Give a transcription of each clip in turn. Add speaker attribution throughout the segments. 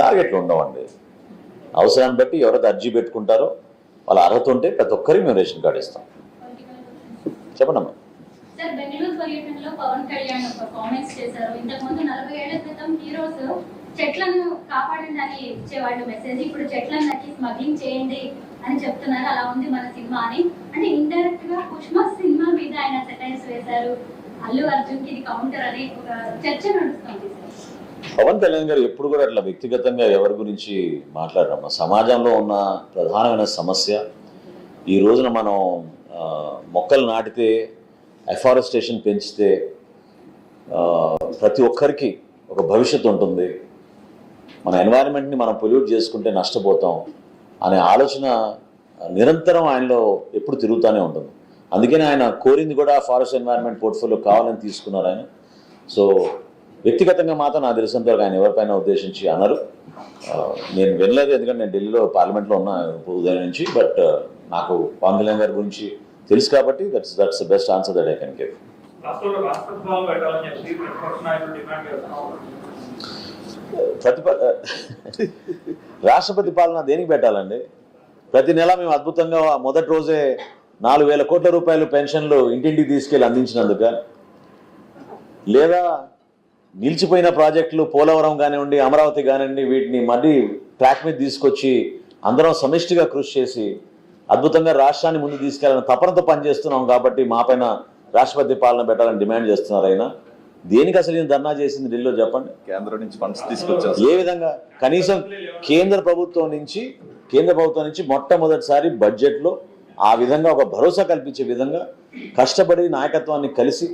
Speaker 1: టార్గెట్లు ఉండవండి. అవసరాన్ని బట్టి ఎవరైతే అర్జీ పెట్టుకుంటారో వాళ్ళ అర్హత ఉంటే ప్రతి ఒక్కరికి మేము రేషన్ కార్డు ఇస్తాం. చెప్పండమ్మా.
Speaker 2: సార్ బెంగళూరు పర్యటనలో పవన్ కళ్యాణ్ ఒక కామెంట్స్ చేశారు. ఇంతకు ముందు నలభై ఏళ్ళ క్రితం హీరోస్ చెట్లను కాపాడండి అని ఇచ్చేవాళ్ళు మెసేజ్. ఇప్పుడు చెట్లను నరికి స్మగ్లింగ్ చేయండి అని చెప్తున్నారు. అలా ఉంది మన సినిమా అని. అంటే ఇండైరెక్ట్గా పుష్ప సినిమా మీద ఆయన సెటైన్స్ వేశారు. అల్లు అర్జున్కి ఇది కౌంటర్ అని ఒక చర్చ నడుస్తుంది
Speaker 1: పవన్ కళ్యాణ్ గారు ఎప్పుడు కూడా అట్లా వ్యక్తిగతంగా ఎవరి గురించి మాట్లాడరమ్మా సమాజంలో ఉన్న ప్రధానమైన సమస్య ఈ రోజున మనం మొక్కలు నాటితే అఫారెస్టేషన్ పెంచితే ప్రతి ఒక్కరికి ఒక భవిష్యత్తు ఉంటుంది. మన ఎన్వైరన్మెంట్ని మనం పొల్యూట్ చేసుకుంటే నష్టపోతాం అనే ఆలోచన నిరంతరం ఆయనలో ఎప్పుడు తిరుగుతూనే ఉంటుంది. అందుకని ఆయన కోరింది కూడా ఫారెస్ట్ ఎన్వైరన్మెంట్ పోర్ట్ఫోలియో కావాలని తీసుకున్నారు ఆయన. సో వ్యక్తిగతంగా మాత్రం నాకు తెలిసినంతవరకు ఆయన ఎవరిపైన ఉద్దేశించి అన్నారు నేను వినలేదు ఎందుకంటే నేను ఢిల్లీలో పార్లమెంట్లో ఉన్నా ఉదయం నుంచి బట్ నాకు పవన్ కళ్యాణ్ గారి గురించి తెలుసు కాబట్టి that's that's best answer that I can give
Speaker 3: రాష్ట్రపతి
Speaker 1: ప్రతిప పాలన దేనికి పెట్టాలండి? ప్రతి నెల మేము అద్భుతంగా మొదటి రోజే నాలుగు వేల కోట్ల రూపాయలు పెన్షన్లు ఇంటింటికి తీసుకెళ్ళి అందించినందుక లేదా నిలిచిపోయిన ప్రాజెక్టులు పోలవరం కానివ్వండి అమరావతి కానివ్వండి వీటిని మళ్ళీ ట్రాక్ మీద తీసుకొచ్చి అందరం సమిష్టిగా కృషి చేసి అద్భుతంగా రాష్ట్రాన్ని ముందు తీసుకెళ్ళాలని తపనతో పనిచేస్తున్నాం కాబట్టి మా పైన రాష్ట్రపతి పాలన పెట్టాలని డిమాండ్ చేస్తున్నారు ఆయన. దేనికి అసలు ఈయన ధర్నా చేసింది ఢిల్లీలో చెప్పండి?
Speaker 4: కేంద్రం నుంచి ఫండ్స్ తీసుకొచ్చారు
Speaker 1: ఏ విధంగా? కనీసం కేంద్ర ప్రభుత్వం నుంచి కేంద్ర ప్రభుత్వం నుంచి మొట్టమొదటిసారి బడ్జెట్లో ఆ విధంగా ఒక భరోసా కల్పించే విధంగా కష్టపడి నాయకత్వాన్ని కలిసి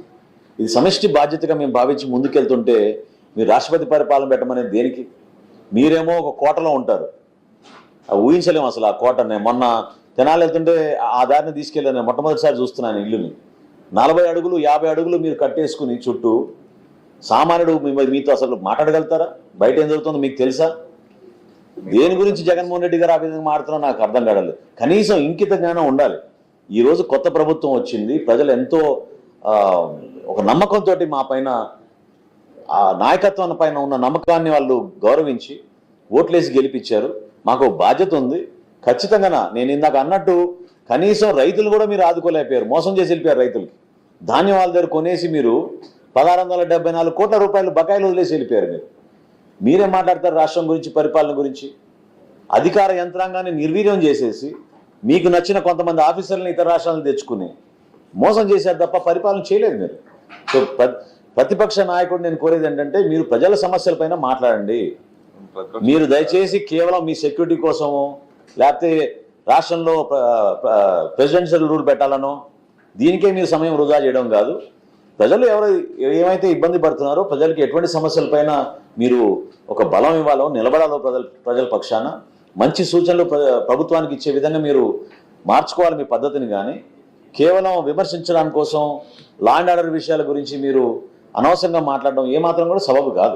Speaker 1: ఇది సమిష్టి బాధ్యతగా మేము భావించి ముందుకెళ్తుంటే మీరు రాష్ట్రపతి పరిపాలన పెట్టమనేది దేనికి? మీరేమో ఒక కోటలో ఉంటారు. ఆ ఊహించలేము అసలు ఆ కోటనే. మొన్న తెనాలి వెళ్తుంటే ఆ దారిని తీసుకెళ్ళాను. మొట్టమొదటిసారి చూస్తున్నాను ఇల్లుని. నలభై అడుగులు యాభై అడుగులు మీరు కట్టేసుకుని చుట్టూ సామాన్యుడు మీతో అసలు మాట్లాడగలుగుతారా? బయట ఏం జరుగుతుందో మీకు తెలుసా? దేని గురించి జగన్మోహన్ రెడ్డి గారు ఆ విధంగా మాడుతున్నా నాకు అర్థం కాడలేదు కనీసం ఇంకిత జ్ఞానం ఉండాలి. ఈరోజు కొత్త ప్రభుత్వం వచ్చింది. ప్రజలు ఎంతో ఒక నమ్మకంతో మా పైన ఆ నాయకత్వం పైన ఉన్న నమ్మకాన్ని వాళ్ళు గౌరవించి ఓట్లేసి గెలిపించారు. మాకు బాధ్యత ఉంది. ఖచ్చితంగా నేను ఇందాక అన్నట్టు కనీసం రైతులు కూడా మీరు ఆదుకోలేకపోయారు. మోసం చేసి వెళ్ళిపోయారు రైతులకి. ధాన్యం వాళ్ళ దగ్గర కొనేసి మీరు పదహారు వందల డెబ్బై నాలుగు కోట్ల రూపాయలు బకాయిలు వదిలేసి వెళ్ళిపోయారు మీరు. మీరే మాట్లాడతారు రాష్ట్రం గురించి పరిపాలన గురించి. అధికార యంత్రాంగాన్ని నిర్వీర్యం చేసేసి మీకు నచ్చిన కొంతమంది ఆఫీసర్లను ఇతర రాష్ట్రాలను తెచ్చుకుని మోసం చేశారు తప్ప పరిపాలన చేయలేదు మీరు. సో ప్రతిపక్ష నాయకుడు నేను కోరేది ఏంటంటే మీరు ప్రజల సమస్యలపైన మాట్లాడండి. మీరు దయచేసి కేవలం మీ సెక్యూరిటీ కోసమో లేకపోతే రాష్ట్రంలో ప్రెసిడెన్షియల్ రూల్ పెట్టాలనో దీనికే మీరు సమయం వృధా చేయడం కాదు. ప్రజలు ఎవరు ఏమైతే ఇబ్బంది పడుతున్నారో ప్రజలకి ఎటువంటి సమస్యలపైన మీరు ఒక బలం ఇవ్వాలో నిలబడాలో ప్రజల ప్రజల పక్షాన మంచి సూచనలు ప్ర- ప్రభుత్వానికి ఇచ్చే విధంగా మీరు మార్చుకోవాలి మీ పద్ధతిని కానీ కేవలం విమర్శించడానికి కోసం లా అండ్ ఆర్డర్ విషయాల గురించి మీరు అనవసరంగా మాట్లాడడం ఏమాత్రం కూడా సబబు కాదు.